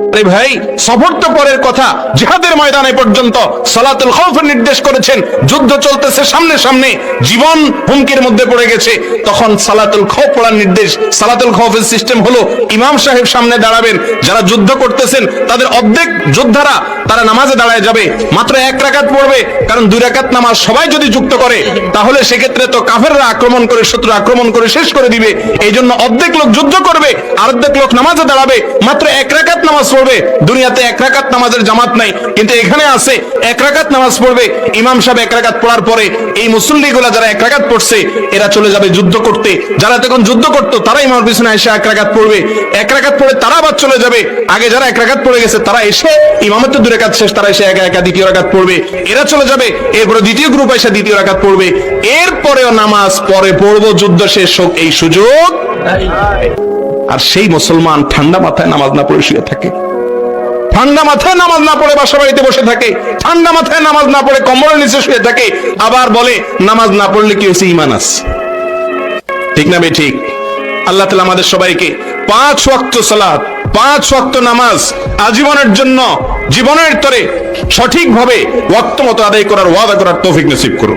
আরে ভাই, সফর তো পরের কথা। জিহাদের ময়দানে পর্যন্ত সালাতুল খৌফের নির্দেশ করেছেন। যুদ্ধ চলতেছে সামনে সামনে। জীবন হুমকির মধ্যে পড়ে গেছে। তখন সালাতুল খৌফ পড়ার নির্দেশ, সালাতুল খৌফের সিস্টেম হলো, ইমাম সাহেব সামনে দাঁড়াবেন। যারা যুদ্ধ করতেছেন, তাদের অর্ধেক যোদ্ধারা তারা নামাজে দাঁড়ায় যাবে, মাত্র এক রাকাত পড়বে, কারণ দুই রাকাত নামাজ সবাই যদি যুক্ত করে, তাহলে সেক্ষেত্রে তো কাফেররা আক্রমণ করে শত্রু আক্রমণ করে শেষ করে দিবে। এই জন্য অর্ধেক লোক যুদ্ধ করবে, আর অর্ধেক লোক নামাজে দাঁড়াবে, মাত্র এক রাকাত নামাজ পড়বে। দুনিয়াতে এক রাকাত নামাজের জামাত নাই, কিন্তু এখানে আছে, এক রাকাত নামাজ পড়বে। ইমাম সাহেব এক রাকাত পড়ার পরে এই মুসল্লিগুলা যারা এক রাকাত পড়ছে, এরা চলে যাবে যুদ্ধ করতে। যারা তখন যুদ্ধ করতো তারা ইমামের পিছনে এসে এক রাকাত পড়বে। এক রাকাত পড়ে তারা আবার চলে যাবে। আগে যারা এক রাকাত পড়ে গেছে, তারা এসে ইমামের তো দু রাকাত শেষ, তারা এসে একা একা দ্বিতীয় রাকাত পড়বে। এরা চলে যাবে, এরপরে দ্বিতীয় গ্রুপ এসে দ্বিতীয় রাকাত পড়বে। এরপরেও নামাজ, পরে পড়ব, যুদ্ধ শেষ হোক, এই সুযোগ আর সেই মুসলমান ঠান্ডা মাথায় নামাজ না পড়ে শুয়ে থাকে। ঠান্ডা মাথায় নামাজ না পড়ে বাসা বাড়িতে বসে থাকে। ঠান্ডা মাথায় নামাজ না পড়ে কম্বলের নিচে শুয়ে থাকে। আবার বলে, নামাজ না পড়লে কি হয়েছে? ইমান আছে ঠিক না বে, ঠিক? আল্লাহ তালা আমাদের সবাইকে পাঁচ ওয়াক্ত সালাত, পাঁচ ওয়াক্ত নামাজ আজীবনের জন্য জীবনের তরে সঠিকভাবে ওয়াক্ত মতো আদায় করার ওয়াদা করার তৌফিক নসিব করুন।